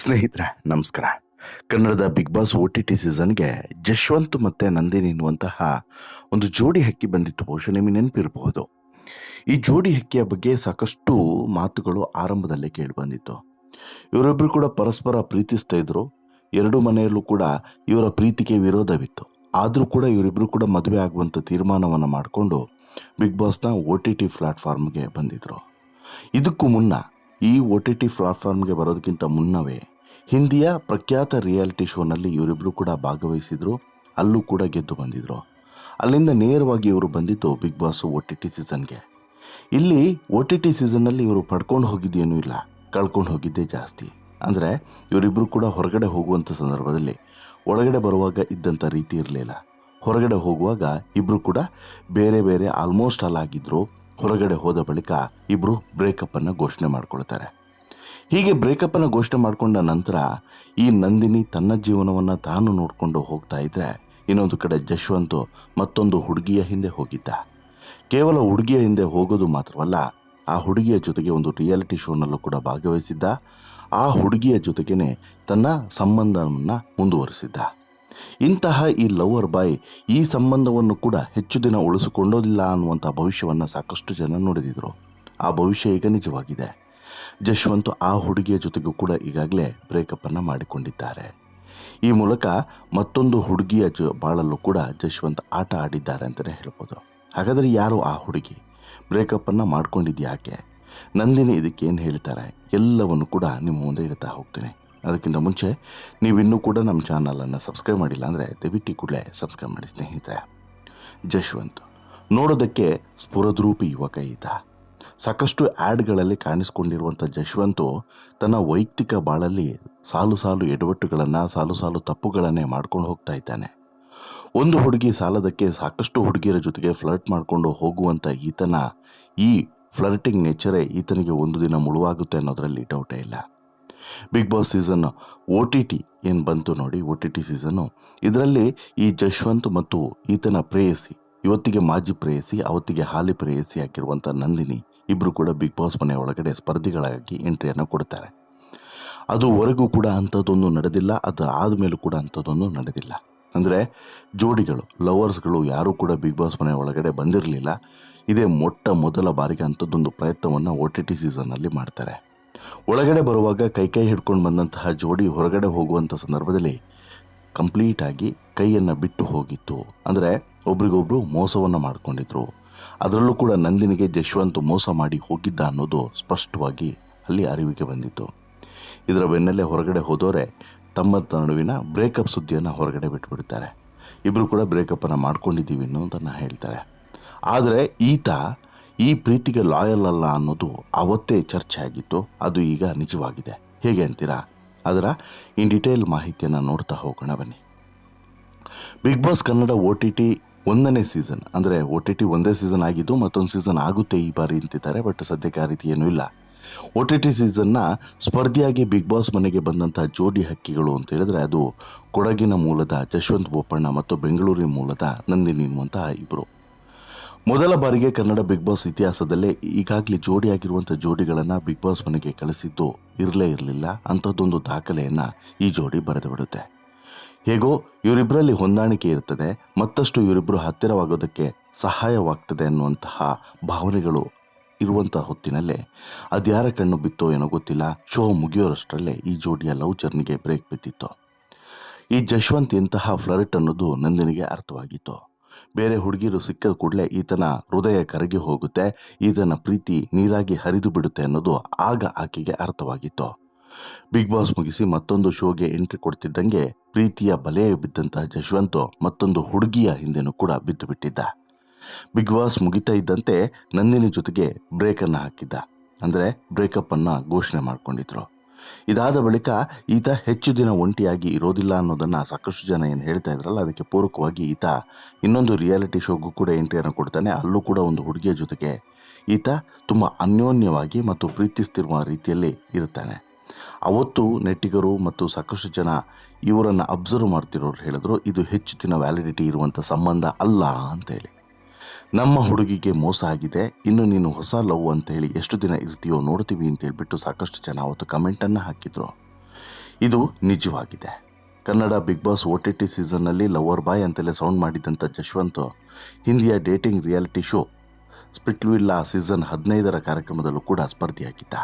ಸ್ನೇಹಿತರೆ, ನಮಸ್ಕಾರ. ಕನ್ನಡದ Bigg Boss O T T ಸೀಸನ್ಗೆ Jashwanth ಮತ್ತು ನಂದಿನಿ ಎನ್ನುವಂತಹ ಒಂದು ಜೋಡಿ ಹಕ್ಕಿ ಬಂದಿತ್ತು. ಬಹುಶಃ ನಿಮಗೆ ನೆನಪಿರಬಹುದು. ಈ ಜೋಡಿ ಹಕ್ಕಿಯ ಬಗ್ಗೆ ಸಾಕಷ್ಟು ಮಾತುಗಳು ಆರಂಭದಲ್ಲೇ ಕೇಳಿಬಂದಿತ್ತು ಇವರಿಬ್ಬರು ಕೂಡ ಪರಸ್ಪರ ಪ್ರೀತಿಸ್ತಾ ಇದ್ರು. ಎರಡು ಮನೆಯಲ್ಲೂ ಕೂಡ ಇವರ ಪ್ರೀತಿಗೆ ವಿರೋಧವಿತ್ತು. ಆದರೂ ಕೂಡ ಇವರಿಬ್ಬರು ಕೂಡ ಮದುವೆ ಆಗುವಂಥ ತೀರ್ಮಾನವನ್ನು ಮಾಡಿಕೊಂಡು ಬಿಗ್ ಬಾಸ್ನ ಓ ಟಿ ಟಿ ಪ್ಲ್ಯಾಟ್ಫಾರ್ಮ್ಗೆ ಬಂದಿದ್ದರು ಇದಕ್ಕೂ ಮುನ್ನ ಈ ಒ ಟಿ ಟಿ ಪ್ಲಾಟ್ಫಾರ್ಮ್ಗೆ ಬರೋದಕ್ಕಿಂತ ಮುನ್ನವೇ ಹಿಂದಿಯ ಪ್ರಖ್ಯಾತ ರಿಯಾಲಿಟಿ ಶೋನಲ್ಲಿ ಇವರಿಬ್ಬರು ಕೂಡ ಭಾಗವಹಿಸಿದ್ರು, ಅಲ್ಲೂ ಕೂಡ ಗೆದ್ದು ಬಂದಿದ್ರು. ಅಲ್ಲಿಂದ ನೇರವಾಗಿ ಇವರು ಬಂದಿತ್ತು Bigg Boss O T T ಸೀಸನ್ಗೆ ಇಲ್ಲಿ ಒ ಟಿ ಟಿ ಸೀಸನ್ನಲ್ಲಿ ಇವರು ಪಡ್ಕೊಂಡು ಹೋಗಿದ್ದೇನೂ ಇಲ್ಲ, ಕಳ್ಕೊಂಡು ಹೋಗಿದ್ದೇ ಜಾಸ್ತಿ. ಅಂದರೆ ಇವರಿಬ್ಬರು ಕೂಡ ಹೊರಗಡೆ ಹೋಗುವಂಥ ಸಂದರ್ಭದಲ್ಲಿ ಒಳಗಡೆ ಬರುವಾಗ ಇದ್ದಂಥ ರೀತಿ ಇರಲಿಲ್ಲ. ಹೊರಗಡೆ ಹೋಗುವಾಗ ಇಬ್ಬರು ಕೂಡ ಬೇರೆ ಬೇರೆ ಆಲ್ಮೋಸ್ಟ್ ಆಲ್ ಆಗಿದ್ರು. ಹೊರಗಡೆ ಹೋದ ಬಳಿಕ ಇಬ್ಬರು ಬ್ರೇಕಪ್ಪನ್ನು ಘೋಷಣೆ ಮಾಡ್ಕೊಳ್ತಾರೆ. ಹೀಗೆ ಬ್ರೇಕಪ್ಪನ್ನು ಘೋಷಣೆ ಮಾಡಿಕೊಂಡ ನಂತರ ಈ ನಂದಿನಿ ತನ್ನ ಜೀವನವನ್ನು ತಾನು ನೋಡಿಕೊಂಡು ಹೋಗ್ತಾ ಇದ್ರೆ ಇನ್ನೊಂದು ಕಡೆ ಜಶ್ವಂತು ಮತ್ತೊಂದು ಹುಡುಗಿಯ ಹಿಂದೆ ಹೋಗಿದ್ದ. ಕೇವಲ ಹುಡುಗಿಯ ಹಿಂದೆ ಹೋಗೋದು ಮಾತ್ರವಲ್ಲ, ಆ ಹುಡುಗಿಯ ಜೊತೆಗೆ ಒಂದು ರಿಯಾಲಿಟಿ ಶೋನಲ್ಲೂ ಕೂಡ ಭಾಗವಹಿಸಿದ್ದ. ಆ ಹುಡುಗಿಯ ಜೊತೆಗೇ ತನ್ನ ಸಂಬಂಧವನ್ನು ಮುಂದುವರಿಸಿದ್ದ. ಇಂತಹ ಈ ಲವರ್ ಬಾಯ್ ಈ ಸಂಬಂಧವನ್ನು ಕೂಡ ಹೆಚ್ಚು ದಿನ ಉಳಿಸಿಕೊಂಡೋದಿಲ್ಲ ಅನ್ನುವಂಥ ಭವಿಷ್ಯವನ್ನು ಸಾಕಷ್ಟು ಜನ ನೋಡಿದಿದ್ರು. ಆ ಭವಿಷ್ಯ ಈಗ ನಿಜವಾಗಿದೆ. ಜಶ್ವಂತ್ ಆ ಹುಡುಗಿಯ ಜೊತೆಗೂ ಕೂಡ ಈಗಾಗಲೇ ಬ್ರೇಕಪ್ಪನ್ನು ಮಾಡಿಕೊಂಡಿದ್ದಾರೆ. ಈ ಮೂಲಕ ಮತ್ತೊಂದು ಹುಡುಗಿಯ ಜೊ ಬಾಳಲ್ಲೂ ಕೂಡ ಜಶ್ವಂತ್ ಆಟ ಆಡಿದ್ದಾರೆ ಅಂತಲೇ ಹೇಳ್ಬೋದು. ಹಾಗಾದರೆ ಯಾರು ಆ ಹುಡುಗಿ? ಬ್ರೇಕಪ್ಪನ್ನು ಅನ್ನು ಯಾಕೆ ನಂದಿನಿ ಇದಕ್ಕೇನು ಹೇಳ್ತಾರೆ? ಎಲ್ಲವನ್ನು ಕೂಡ ನಿಮ್ಮ ಮುಂದೆ ಇಡ್ತಾ ಹೋಗ್ತೀನಿ. ಅದಕ್ಕಿಂತ ಮುಂಚೆ, ನೀವಿನ್ನೂ ಕೂಡ ನಮ್ಮ ಚಾನಲನ್ನು ಸಬ್ಸ್ಕ್ರೈಬ್ ಮಾಡಿಲ್ಲ ಅಂದರೆ ದಯವಿಟ್ಟು ಕೂಡಲೇ ಸಬ್ಸ್ಕ್ರೈಬ್ ಮಾಡಿ ಸ್ನೇಹಿತರೆ. ಜಶ್ವಂತ್, ನೋಡೋದಕ್ಕೆ ಸ್ಫುರದ್ರೂಪಿ ಯುವಕ ಈತ. ಸಾಕಷ್ಟು ಆ್ಯಡ್ಗಳಲ್ಲಿ ಕಾಣಿಸ್ಕೊಂಡಿರುವಂಥ ಜಶ್ವಂತು ತನ್ನ ವೈಯಕ್ತಿಕ ಬಾಳಲ್ಲಿ ಸಾಲು ಸಾಲು ಎಡವಟ್ಟುಗಳನ್ನು, ಸಾಲು ಸಾಲು ತಪ್ಪುಗಳನ್ನೇ ಮಾಡ್ಕೊಂಡು ಹೋಗ್ತಾ ಇದ್ದಾನೆ. ಒಂದು ಹುಡುಗಿ ಸಾಲದಕ್ಕೆ ಸಾಕಷ್ಟು ಹುಡುಗಿಯರ ಜೊತೆಗೆ ಫ್ಲರ್ಟ್ ಮಾಡಿಕೊಂಡು ಹೋಗುವಂಥ ಈತನ ಈ ಫ್ಲರ್ಟಿಂಗ್ ನೇಚರೇ ಈತನಿಗೆ ಒಂದು ದಿನ ಮುಳುವಾಗುತ್ತೆ ಅನ್ನೋದರಲ್ಲಿ ಡೌಟೇ ಇಲ್ಲ. Bigg Boss season O T T ಏನು ಬಂತು ನೋಡಿ ಒ ಟಿ ಟಿ ಸೀಸನ್ನು ಇದರಲ್ಲಿ ಈ ಜಶ್ವಂತ್ ಮತ್ತು ಈತನ ಪ್ರೇಯಸಿ, ಇವತ್ತಿಗೆ ಮಾಜಿ ಪ್ರೇಯಸಿ, ಅವತ್ತಿಗೆ ಹಾಲಿ ಪ್ರೇಯಸಿ ಆಗಿರುವಂಥ ನಂದಿನಿ ಇಬ್ಬರು ಕೂಡ ಬಿಗ್ ಬಾಸ್ ಮನೆ ಒಳಗಡೆ ಸ್ಪರ್ಧಿಗಳಾಗಿ ಎಂಟ್ರಿಯನ್ನು ಕೊಡ್ತಾರೆ. ಅದುವರೆಗೂ ಕೂಡ ಅಂಥದ್ದೊಂದು ನಡೆದಿಲ್ಲ, ಅದು ಆದಮೇಲೂ ಕೂಡ ಅಂಥದ್ದೊಂದು ನಡೆದಿಲ್ಲ. ಅಂದರೆ ಜೋಡಿಗಳು, ಲವರ್ಸ್ಗಳು ಯಾರೂ ಕೂಡ ಬಿಗ್ ಬಾಸ್ ಮನೆ ಒಳಗಡೆ ಬಂದಿರಲಿಲ್ಲ. ಇದೇ ಮೊಟ್ಟ ಮೊದಲ ಬಾರಿಗೆ ಅಂಥದ್ದೊಂದು ಪ್ರಯತ್ನವನ್ನು ಒ ಟಿ ಟಿ ಸೀಸನ್ನಲ್ಲಿ ಮಾಡ್ತಾರೆ. ಒಳಗಡೆ ಬರುವಾಗ ಕೈ ಕೈ ಹಿಡ್ಕೊಂಡು ಬಂದಂತಹ ಜೋಡಿ ಹೊರಗಡೆ ಹೋಗುವಂಥ ಸಂದರ್ಭದಲ್ಲಿ ಕಂಪ್ಲೀಟಾಗಿ ಕೈಯನ್ನು ಬಿಟ್ಟು ಹೋಗಿತ್ತು. ಅಂದರೆ ಒಬ್ರಿಗೊಬ್ರು ಮೋಸವನ್ನು ಮಾಡಿಕೊಂಡಿದ್ರು. ಅದರಲ್ಲೂ ಕೂಡ ನಂದಿನಿಗೆ ಜಶ್ವಂತ್ ಮೋಸ ಮಾಡಿ ಹೋಗಿದ್ದ ಅನ್ನೋದು ಸ್ಪಷ್ಟವಾಗಿ ಅಲ್ಲಿ ಅರಿವಿಗೆ ಬಂದಿತ್ತು. ಇದರ ಬೆನ್ನಲ್ಲೇ ಹೊರಗಡೆ ಹೋದವರೇ ತಮ್ಮ ನಡುವಿನ ಬ್ರೇಕಪ್ ಸುದ್ದಿಯನ್ನು ಹೊರಗಡೆ ಬಿಟ್ಬಿಡ್ತಾರೆ. ಇಬ್ಬರು ಕೂಡ ಬ್ರೇಕಪ್ಪನ್ನು ಮಾಡ್ಕೊಂಡಿದ್ದೀವಿ ಅನ್ನೋದನ್ನು ಹೇಳ್ತಾರೆ. ಆದರೆ ಈತ ಈ ಪ್ರೀತಿಗೆ ಲಾಯಲ್ ಅಲ್ಲ ಅನ್ನೋದು ಅವತ್ತೇ ಚರ್ಚೆ ಆಗಿತ್ತು ಅದು ಈಗ ನಿಜವಾಗಿದೆ. ಹೇಗೆ ಅಂತೀರಾ? ಅದರ ಇನ್ ಡಿಟೇಲ್ ಮಾಹಿತಿಯನ್ನು ನೋಡ್ತಾ ಹೋಗೋಣ ಬನ್ನಿ. Bigg Boss Kannada O T T ಒಂದನೇ ಸೀಸನ್, ಅಂದರೆ ಒ ಟಿ ಟಿ ಒಂದೇ ಸೀಸನ್ ಆಗಿದ್ದು ಮತ್ತೊಂದು ಸೀಸನ್ ಆಗುತ್ತೆ ಈ ಬಾರಿ ಅಂತಿದ್ದಾರೆ, ಬಟ್ ಸದ್ಯಕ್ಕೆ ಆ ರೀತಿ ಏನೂ ಇಲ್ಲ. ಒ ಟಿ ಟಿ ಸೀಸನ್ನ ಸ್ಪರ್ಧಿಯಾಗಿ ಬಿಗ್ ಬಾಸ್ ಮನೆಗೆ ಬಂದಂಥ ಜೋಡಿ ಹಕ್ಕಿಗಳು ಅಂತ ಹೇಳಿದ್ರೆ ಅದು ಕೊಡಗಿನ ಮೂಲದ ಜಶವಂತ್ ಬೋಪಣ್ಣ ಮತ್ತು ಬೆಂಗಳೂರಿನ ಮೂಲದ ನಂದಿನಿ ಎನ್ನುವಂತಹ ಇಬ್ಬರು ಮೊದಲ ಬಾರಿಗೆ ಕನ್ನಡ ಬಿಗ್ ಬಾಸ್ ಇತಿಹಾಸದಲ್ಲೇ ಈಗಾಗಲೇ ಜೋಡಿಯಾಗಿರುವಂತಹ ಜೋಡಿಗಳನ್ನು ಬಿಗ್ ಬಾಸ್ ಮನೆಗೆ ಕಳಿಸಿದ್ದು ಇರಲೇ ಇರಲಿಲ್ಲ, ಅಂಥದ್ದೊಂದು ದಾಖಲೆಯನ್ನು ಈ ಜೋಡಿ ಬರೆದು ಬಿಡುತ್ತೆ ಹೇಗೋ ಇವರಿಬ್ಬರಲ್ಲಿ ಹೊಂದಾಣಿಕೆ ಇರ್ತದೆ, ಮತ್ತಷ್ಟು ಇವರಿಬ್ಬರು ಹತ್ತಿರವಾಗೋದಕ್ಕೆ ಸಹಾಯವಾಗ್ತದೆ ಅನ್ನುವಂತಹ ಭಾವನೆಗಳು ಇರುವಂತಹ ಹೊತ್ತಿನಲ್ಲೇ ಅದ್ಯಾರ ಕಣ್ಣು ಬಿತ್ತೋ ಏನೋ ಗೊತ್ತಿಲ್ಲ, ಶೋ ಮುಗಿಯೋರಷ್ಟರಲ್ಲೇ ಈ ಜೋಡಿಯ ಲವ್ ಜರ್ನಿಗೆ ಬ್ರೇಕ್ ಬಿದ್ದಿತ್ತು. ಈ ಜಶ್ವಂತ್ ಇಂತಹ ಫ್ಲರ್ಟ್ ಅನ್ನೋದು ನಂದಿನಿಗೆ ಅರ್ಥವಾಗಿತ್ತು. ಬೇರೆ ಹುಡುಗಿರು ಸಿಕ್ಕ ಕೂಡಲೇ ಈತನ ಹೃದಯ ಕರಗಿ ಹೋಗುತ್ತೆ, ಈತನ ಪ್ರೀತಿ ನೀರಾಗಿ ಹರಿದು ಬಿಡುತ್ತೆ ಅನ್ನೋದು ಆಗ ಆಕೆಗೆ ಅರ್ಥವಾಗಿತ್ತು. ಬಿಗ್ ಬಾಸ್ ಮುಗಿಸಿ ಮತ್ತೊಂದು ಶೋಗೆ ಎಂಟ್ರಿ ಕೊಡ್ತಿದ್ದಂಗೆ ಪ್ರೀತಿಯ ಬಲೆ ಬಿದ್ದಂತಹ ಜಶ್ವಂತ್ ಮತ್ತೊಂದು ಹುಡುಗಿಯ ಹಿಂದೆನೂ ಕೂಡ ಬಿದ್ದು ಬಿಟ್ಟಿದ್ದ. ಬಿಗ್ ಬಾಸ್ ಮುಗಿತಾ ಇದ್ದಂತೆ ನಂದಿನಿ ಜೊತೆಗೆ ಬ್ರೇಕನ್ನು ಹಾಕಿದ್ದ. ಅಂದರೆ ಬ್ರೇಕಪ್ಪನ್ನು ಘೋಷಣೆ ಮಾಡ್ಕೊಂಡಿದ್ರು. ಇದಾದ ಬಳಿಕ ಈತ ಹೆಚ್ಚು ದಿನ ಒಂಟಿಯಾಗಿ ಇರೋದಿಲ್ಲ ಅನ್ನೋದನ್ನು ಸಾಕಷ್ಟು ಜನ ಏನು ಹೇಳ್ತಾ ಇದ್ರಲ್ಲ, ಅದಕ್ಕೆ ಪೂರಕವಾಗಿ ಈತ ಇನ್ನೊಂದು ರಿಯಾಲಿಟಿ ಶೋಗೂ ಕೂಡ ಎಂಟ್ರಿಯನ್ನು ಕೊಡ್ತಾನೆ. ಅಲ್ಲೂ ಕೂಡ ಒಂದು ಹುಡುಗಿಯ ಜೊತೆಗೆ ಈತ ತುಂಬ ಅನ್ಯೋನ್ಯವಾಗಿ ಮತ್ತು ಪ್ರೀತಿಸ್ತಿರುವ ರೀತಿಯಲ್ಲಿ ಇರುತ್ತಾನೆ. ಅವತ್ತು ನೆಟ್ಟಿಗರು ಮತ್ತು ಸಾಕಷ್ಟು ಜನ ಇವರನ್ನು ಅಬ್ಸರ್ವ್ ಮಾಡ್ತಿರೋರು ಹೇಳಿದ್ರು, ಇದು ಹೆಚ್ಚು ದಿನ ವ್ಯಾಲಿಡಿಟಿ ಇರುವಂಥ ಸಂಬಂಧ ಅಲ್ಲ ಅಂತೇಳಿ ನಮ್ಮ ಹುಡುಗಿಗೆ ಮೋಸ ಆಗಿದೆ, ಇನ್ನು ನೀನು ಹೊಸ ಲವ್ ಅಂತ ಹೇಳಿ ಎಷ್ಟು ದಿನ ಇರ್ತೀಯೋ ನೋಡ್ತೀವಿ ಅಂತ ಹೇಳಿಬಿಟ್ಟು ಸಾಕಷ್ಟು ಜನ ಅವತ್ತು ಕಮೆಂಟನ್ನು ಹಾಕಿದ್ರು. ಇದು ನಿಜವಾಗಿದೆ. Kannada Bigg Boss O T T ಸೀಸನ್ನಲ್ಲಿ lover boy ಅಂತಲೇ ಸೌಂಡ್ ಮಾಡಿದಂಥ Jashwanth, ಹಿಂದಿಯ dating reality show Splitsvilla season ಹದಿನೈದರ ಕಾರ್ಯಕ್ರಮದಲ್ಲೂ ಕೂಡ ಸ್ಪರ್ಧಿಯಾಗಿದ್ದ.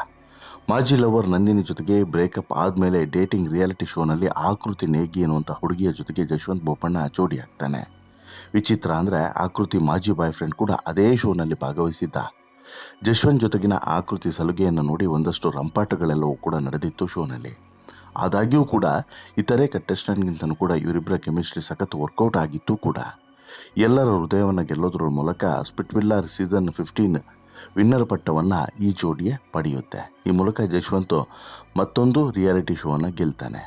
ಮಾಜಿ ಲವರ್ ನಂದಿನಿ ಜೊತೆಗೆ ಬ್ರೇಕಪ್ ಆದಮೇಲೆ ಡೇಟಿಂಗ್ ರಿಯಾಲಿಟಿ ಶೋನಲ್ಲಿ ಆಕೃತಿ ನೇಗಿ ಎನ್ನುವಂಥ ಹುಡುಗಿಯ ಜೊತೆಗೆ ಜಶ್ವಂತ್ ಬೋಪಣ್ಣ ಜೋಡಿ ಆಗ್ತಾನೆ ವಿಚಿತ್ರ ಅಂದರೆ ಆಕೃತಿ ಮಾಜಿ ಬಾಯ್ ಫ್ರೆಂಡ್ ಕೂಡ ಅದೇ ಶೋನಲ್ಲಿ ಭಾಗವಹಿಸಿದ್ದ. ಜಶ್ವಂತ್ ಜೊತೆಗಿನ ಆಕೃತಿ ಸಲುಗೆಯನ್ನು ನೋಡಿ ಒಂದಷ್ಟು ರಂಪಾಟಗಳೆಲ್ಲವೂ ಕೂಡ ನಡೆದಿತ್ತು ಶೋನಲ್ಲಿ ಆದಾಗ್ಯೂ ಕೂಡ ಇತರೆ ಕಂಟೆಸ್ಟೆಂಟ್ಗಿಂತನೂ ಕೂಡ ಇವರಿಬ್ಬರ ಕೆಮಿಸ್ಟ್ರಿ ಸಖತ್ ವರ್ಕೌಟ್ ಆಗಿತ್ತು ಕೂಡ. ಎಲ್ಲರ ಹೃದಯವನ್ನು ಗೆಲ್ಲೋದ್ರ ಮೂಲಕ ಸ್ಪಿಟ್ವಿಲ್ಲರ್ ಸೀಸನ್ ಫಿಫ್ಟೀನ್ ವಿನ್ನರ್ ಪಟ್ಟವನ್ನು ಈ ಜೋಡಿಯೇ ಪಡೆಯುತ್ತೆ. ಈ ಮೂಲಕ ಜಶ್ವಂತ್ ಮತ್ತೊಂದು ರಿಯಾಲಿಟಿ ಶೋವನ್ನು ಗೆಲ್ತಾನೆ.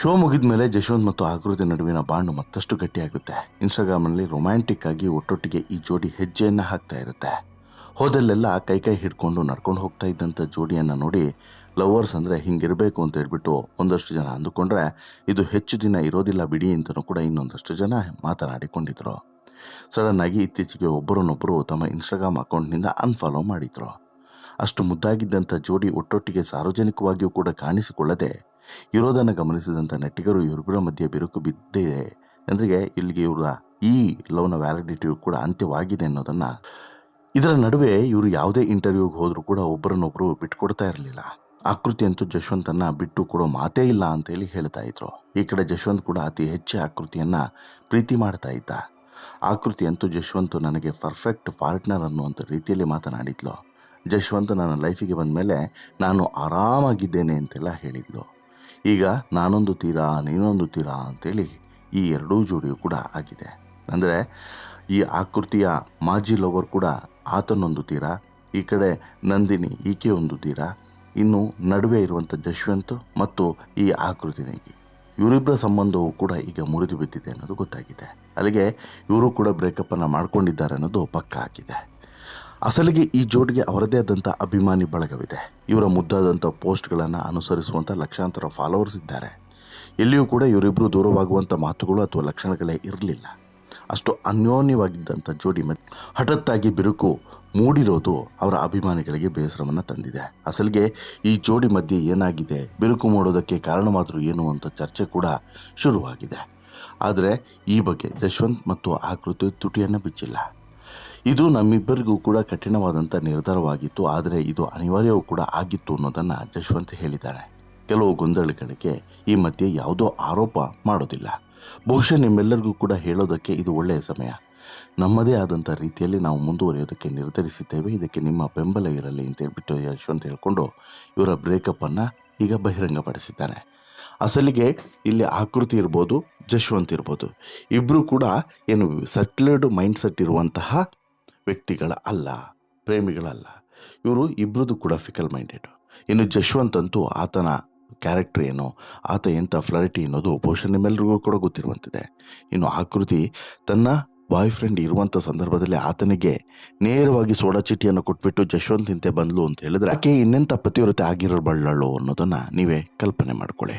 ಶೋ ಮುಗಿದ ಮೇಲೆ ಜಶವಂತ್ ಮತ್ತು ಆಕೃತಿ ನಡುವಿನ ಬಾಂಡ್ ಮತ್ತಷ್ಟು ಗಟ್ಟಿಯಾಗುತ್ತೆ. ಇನ್ಸ್ಟಾಗ್ರಾಮ್ನಲ್ಲಿ ರೊಮ್ಯಾಂಟಿಕ್ ಆಗಿ ಒಟ್ಟೊಟ್ಟಿಗೆ ಈ ಜೋಡಿ ಹೆಜ್ಜೆಯನ್ನು ಹಾಕ್ತಾ ಇರುತ್ತೆ. ಹೋದಲ್ಲೆಲ್ಲ ಕೈ ಕೈ ಹಿಡ್ಕೊಂಡು ನಡ್ಕೊಂಡು ಹೋಗ್ತಾ ಇದ್ದಂಥ ಜೋಡಿಯನ್ನು ನೋಡಿ ಲವರ್ಸ್ ಅಂದರೆ ಹಿಂಗಿರಬೇಕು ಅಂತ ಹೇಳ್ಬಿಟ್ಟು ಒಂದಷ್ಟು ಜನ ಅಂದುಕೊಂಡ್ರೆ ಇದು ಹೆಚ್ಚು ದಿನ ಇರೋದಿಲ್ಲ ಬಿಡಿ ಅಂತಲೂ ಕೂಡ ಇನ್ನೊಂದಷ್ಟು ಜನ ಮಾತನಾಡಿಕೊಂಡಿದ್ರು. ಸಡನ್ನಾಗಿ ಇತ್ತೀಚೆಗೆ ಒಬ್ಬರನ್ನೊಬ್ಬರು ತಮ್ಮ ಇನ್ಸ್ಟಾಗ್ರಾಮ್ ಅಕೌಂಟ್ನಿಂದ ಅನ್ಫಾಲೋ ಮಾಡಿದ್ರು. ಅಷ್ಟು ಮುದ್ದಾಗಿದ್ದಂಥ ಜೋಡಿ ಒಟ್ಟೊಟ್ಟಿಗೆ ಸಾರ್ವಜನಿಕವಾಗಿಯೂ ಕೂಡ ಕಾಣಿಸಿಕೊಳ್ಳದೆ ಇರೋದನ್ನು ಗಮನಿಸಿದಂಥ ನೆಟ್ಟಿಗರು ಇವರಿಬ್ಬರ ಮಧ್ಯೆ ಬಿರುಕು ಬಿದ್ದಿದೆ. ಅಂದರೆ ಇಲ್ಲಿಗೆ ಇವರ ಈ ಲವ್ನ ವ್ಯಾಲಿಡಿಟಿ ಕೂಡ ಅಂತ್ಯವಾಗಿದೆ ಅನ್ನೋದನ್ನು ಇದರ ನಡುವೆ ಇವರು ಯಾವುದೇ ಇಂಟರ್ವ್ಯೂಗೆ ಹೋದರೂ ಕೂಡ ಒಬ್ಬರನ್ನೊಬ್ಬರು ಬಿಟ್ಕೊಡ್ತಾ ಇರಲಿಲ್ಲ. ಆಕೃತಿ ಅಂತೂ ಜಶ್ವಂತನ್ನು ಬಿಟ್ಟು ಕೊಡೋ ಮಾತೇ ಇಲ್ಲ ಅಂತೇಳಿ ಹೇಳ್ತಾ ಇದ್ರು. ಈ ಕಡೆ ಜಶ್ವಂತ್ ಕೂಡ ಅತಿ ಹೆಚ್ಚು ಆಕೃತಿಯನ್ನು ಪ್ರೀತಿ ಮಾಡ್ತಾ ಇದ್ದ. ಆಕೃತಿ ಅಂತೂ ಜಶ್ವಂತ್ ನನಗೆ ಪರ್ಫೆಕ್ಟ್ ಪಾರ್ಟ್ನರ್ ಅನ್ನುವಂಥ ರೀತಿಯಲ್ಲಿ ಮಾತನಾಡಿದ್ಲು. ಜಶ್ವಂತ್ ನನ್ನ ಲೈಫಿಗೆ ಬಂದ ಮೇಲೆ ನಾನು ಆರಾಮಾಗಿದ್ದೇನೆ ಅಂತೆಲ್ಲ ಹೇಳಿದ್ಲು. ಈಗ ನಾನೊಂದು ತೀರಾ, ನೀನೊಂದು ತೀರಾ ಅಂತೇಳಿ ಈ ಎರಡೂ ಜೋಡಿಯು ಕೂಡ ಆಗಿದೆ. ಅಂದರೆ ಈ ಆಕೃತಿಯ ಮಾಜಿ ಲವರ್ ಕೂಡ ಆತನೊಂದು ತೀರ, ಈ ಕಡೆ ನಂದಿನಿ ಈಕೆ ಒಂದು ತೀರ, ಇನ್ನು ನಡುವೆ ಇರುವಂಥ ಜಶ್ವಂತ್ ಮತ್ತು ಈ ಆಕೃತಿನಿಗೆ. ಇವರಿಬ್ಬರ ಸಂಬಂಧವು ಕೂಡ ಈಗ ಮುರಿದು ಬಿದ್ದಿದೆ ಅನ್ನೋದು ಗೊತ್ತಾಗಿದೆ. ಅಲ್ಲಿಗೆ ಇವರು ಕೂಡ ಬ್ರೇಕಪ್ಪನ್ನು ಮಾಡ್ಕೊಂಡಿದ್ದಾರೆ ಅನ್ನೋದು ಪಕ್ಕ ಆಗಿದೆ ಅಸಲಿಗೆ ಈ ಜೋಡಿಗೆ ಅವರದೇ ಆದಂಥ ಅಭಿಮಾನಿ ಬಳಗವಿದೆ. ಇವರ ಮುದ್ದಾದಂಥ ಪೋಸ್ಟ್ಗಳನ್ನು ಅನುಸರಿಸುವಂಥ ಲಕ್ಷಾಂತರ ಫಾಲೋವರ್ಸ್ ಇದ್ದಾರೆ. ಎಲ್ಲಿಯೂ ಕೂಡ ಇವರಿಬ್ಬರು ದೂರವಾಗುವಂಥ ಮಾತುಗಳು ಅಥವಾ ಲಕ್ಷಣಗಳೇ ಇರಲಿಲ್ಲ. ಅಷ್ಟು ಅನ್ಯೋನ್ಯವಾಗಿದ್ದಂಥ ಜೋಡಿ ಮತ್ತೆ ಹಠತ್ತಾಗಿ ಬಿರುಕು ಮೂಡಿರೋದು ಅವರ ಅಭಿಮಾನಿಗಳಿಗೆ ಬೇಸರವನ್ನು ತಂದಿದೆ. ಅಸಲಿಗೆ ಈ ಜೋಡಿ ಮಧ್ಯೆ ಏನಾಗಿದೆ, ಬಿರುಕು ಮೂಡೋದಕ್ಕೆ ಕಾರಣವಾದರೂ ಏನು ಅಂತ ಚರ್ಚೆ ಕೂಡ ಶುರುವಾಗಿದೆ. ಆದರೆ ಈ ಬಗ್ಗೆ ಯಶವಂತ್ ಮತ್ತು ಆಕೃತಿ ತುಟಿಯನ್ನು ಬಿಚ್ಚಿಲ್ಲ. ಇದು ನಮ್ಮಿಬ್ಬರಿಗೂ ಕೂಡ ಕಠಿಣವಾದಂಥ ನಿರ್ಧಾರವಾಗಿತ್ತು, ಆದರೆ ಇದು ಅನಿವಾರ್ಯವೂ ಕೂಡ ಆಗಿತ್ತು ಅನ್ನೋದನ್ನು ಜಶ್ವಂತ್ ಹೇಳಿದ್ದಾರೆ. ಕೆಲವು ಗೊಂದಲಗಳಿಗೆ ಈ ಮಧ್ಯೆ ಯಾವುದೋ ಆರೋಪ ಮಾಡೋದಿಲ್ಲ. ಬಹುಶಃ ನಿಮ್ಮೆಲ್ಲರಿಗೂ ಕೂಡ ಹೇಳೋದಕ್ಕೆ ಇದು ಒಳ್ಳೆಯ ಸಮಯ. ನಮ್ಮದೇ ಆದಂಥ ರೀತಿಯಲ್ಲಿ ನಾವು ಮುಂದುವರಿಯೋದಕ್ಕೆ ನಿರ್ಧರಿಸಿದ್ದೇವೆ. ಇದಕ್ಕೆ ನಿಮ್ಮ ಬೆಂಬಲ ಇರಲಿ ಅಂತ ಹೇಳ್ಬಿಟ್ಟು ಯಶವಂತ್ ಹೇಳಿಕೊಂಡು ಇವರ ಬ್ರೇಕಪ್ಪನ್ನು ಈಗ ಬಹಿರಂಗಪಡಿಸಿದ್ದಾರೆ ಅಸಲಿಗೆ ಇಲ್ಲಿ ಆಕೃತಿ ಇರ್ಬೋದು, ಜಶ್ವಂತ್ ಇರ್ಬೋದು. ಇಬ್ಬರೂ ಕೂಡ ಏನು ಸಟ್ಲ್ಡ್ ಮೈಂಡ್ ಸೆಟ್ ಇರುವಂತಹ ವ್ಯಕ್ತಿಗಳ ಅಲ್ಲ ಪ್ರೇಮಿಗಳಲ್ಲ ಇವರು ಇಬ್ಬರದ್ದು ಕೂಡ ಫಿಕಲ್ ಮೈಂಡೆಡ್ ಇನ್ನು ಜಶ್ವಂತ್ ಅಂತೂ ಆತನ ಕ್ಯಾರೆಕ್ಟರ್ ಏನು, ಆತ ಎಂಥ ಫ್ಲರಿಟಿ ಅನ್ನೋದು ಬಹುಶಃ ನಿಮ್ಮೆಲ್ಲರಿಗೂ ಕೂಡ ಗೊತ್ತಿರುವಂತಿದೆ. ಇನ್ನು ಆಕೃತಿ ತನ್ನ ಬಾಯ್ ಫ್ರೆಂಡ್ ಇರುವಂಥ ಸಂದರ್ಭದಲ್ಲಿ ಆತನಿಗೆ ನೇರವಾಗಿ ಸೋಡಾ ಚಿಟ್ಟಿಯನ್ನು ಕೊಟ್ಬಿಟ್ಟು ಜಶ್ವಂತ್ ಇಂತೆ ಬಂದ್ಲು ಅಂತ ಹೇಳಿದ್ರೆ ಆಕೆ ಇನ್ನೆಂಥ ಪತಿವ್ರತೆ ಆಗಿರಬಳ್ಳಳು ಅನ್ನೋದನ್ನು ನೀವೇ ಕಲ್ಪನೆ ಮಾಡ್ಕೊಳ್ಳಿ.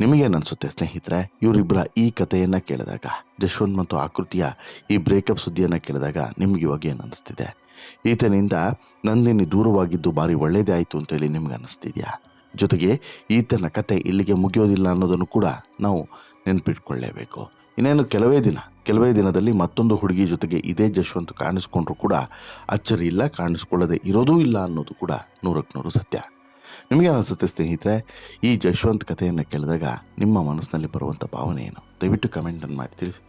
ನಿಮಗೇನು ಅನಿಸುತ್ತೆ ಸ್ನೇಹಿತರೆ? ಇವರಿಬ್ಬರ ಈ ಕಥೆಯನ್ನ ಕೇಳಿದಾಗ, ಜಶ್ವಂತ್ ಮತ್ತು ಆಕೃತಿಯ ಈ ಬ್ರೇಕಪ್ ಸುದ್ದಿಯನ್ನು ಕೇಳಿದಾಗ ನಿಮ್ಗೆ ಇವಾಗ ಏನು ಅನಿಸ್ತಿದೆ ಈತನಿಂದ ನಂದಿನಿ ದೂರವಾಗಿದ್ದು ಭಾರಿ ಒಳ್ಳೆಯದೇ ಆಯಿತು ಅಂತೇಳಿ ನಿಮ್ಗೆ ಅನ್ನಿಸ್ತಿದೆಯಾ ಜೊತೆಗೆ ಈತನ ಕತೆ ಇಲ್ಲಿಗೆ ಮುಗಿಯೋದಿಲ್ಲ ಅನ್ನೋದನ್ನು ಕೂಡ ನಾವು ನೆನಪಿಟ್ಕೊಳ್ಳೇಬೇಕು. ಇನ್ನೇನು ಕೆಲವೇ ದಿನ, ಕೆಲವೇ ದಿನದಲ್ಲಿ ಮತ್ತೊಂದು ಹುಡುಗಿ ಜೊತೆಗೆ ಇದೇ ಜಶ್ವಂತ್ ಕಾಣಿಸ್ಕೊಂಡ್ರು ಕೂಡ ಅಚ್ಚರಿ ಇಲ್ಲ ಕಾಣಿಸ್ಕೊಳ್ಳದೆ ಇರೋದೂ ಇಲ್ಲ ಅನ್ನೋದು ಕೂಡ ನೂರಕ್ಕೆ ನೂರು ಸತ್ಯ. ನಿಮಗೆ ಅನಿಸುತ್ತೆ ಸ್ನೇಹಿತರೆ, ಈ ಜಶ್ವಂತ್ ಕಥೆಯನ್ನು ಕೇಳಿದಾಗ ನಿಮ್ಮ ಮನಸ್ಸಿನಲ್ಲಿ ಬರುವಂಥ ಭಾವನೆ ಏನು? ದಯವಿಟ್ಟು ಕಮೆಂಟನ್ನು ಮಾಡಿ, ತಿಳಿಸಿ.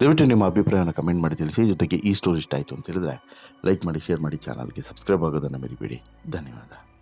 ದಯವಿಟ್ಟು ನಿಮ್ಮ ಅಭಿಪ್ರಾಯವನ್ನು ಕಮೆಂಟ್ ಮಾಡಿ, ತಿಳಿಸಿ. ಜೊತೆಗೆ ಈ ಸ್ಟೋರಿ ಇಷ್ಟ ಆಯಿತು ಅಂತ ಹೇಳಿದ್ರೆ ಲೈಕ್ ಮಾಡಿ ಶೇರ್ ಮಾಡಿ ಚಾನಲ್ಗೆ ಸಬ್ಸ್ಕ್ರೈಬ್ ಆಗೋದನ್ನು ಮರಿಬೇಡಿ. ಧನ್ಯವಾದ.